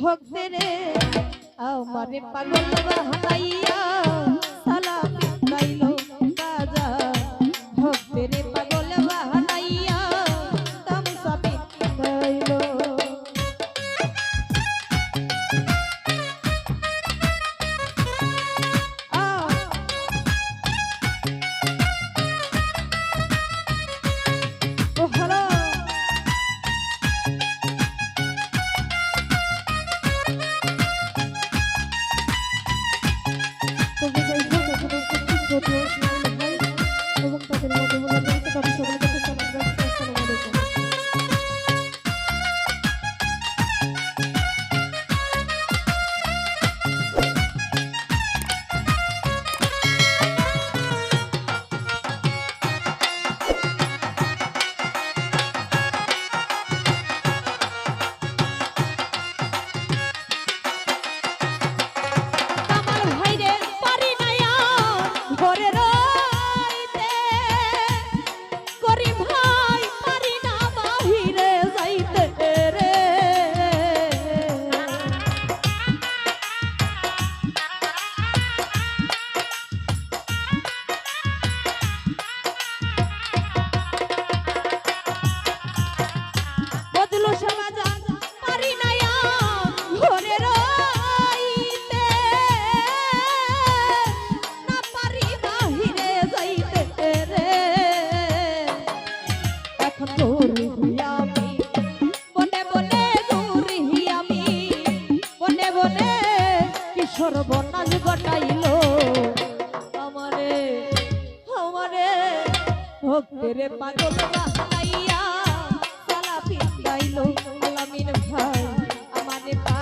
ভক্তেরে আমারে পাগল বাহাইয়া ভক্তের পাগল সালাফি গাইল আলামিন ভাই। আমারে পা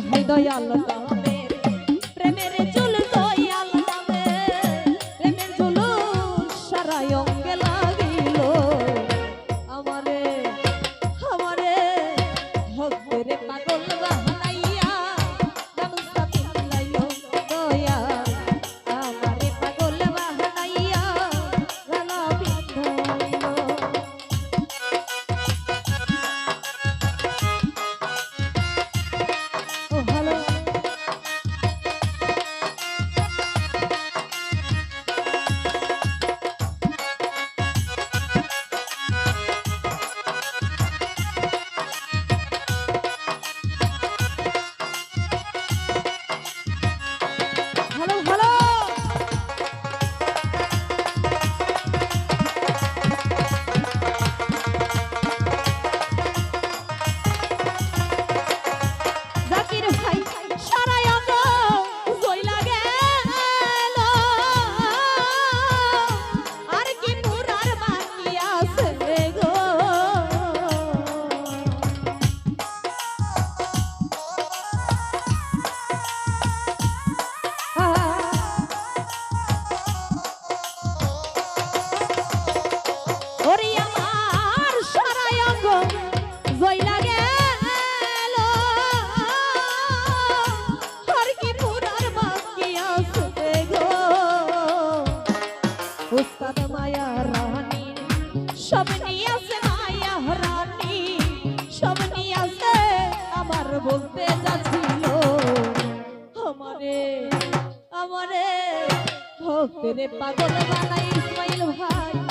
还有很多人。ভক্তের পাগল বানাই ইসমাইল ভাই।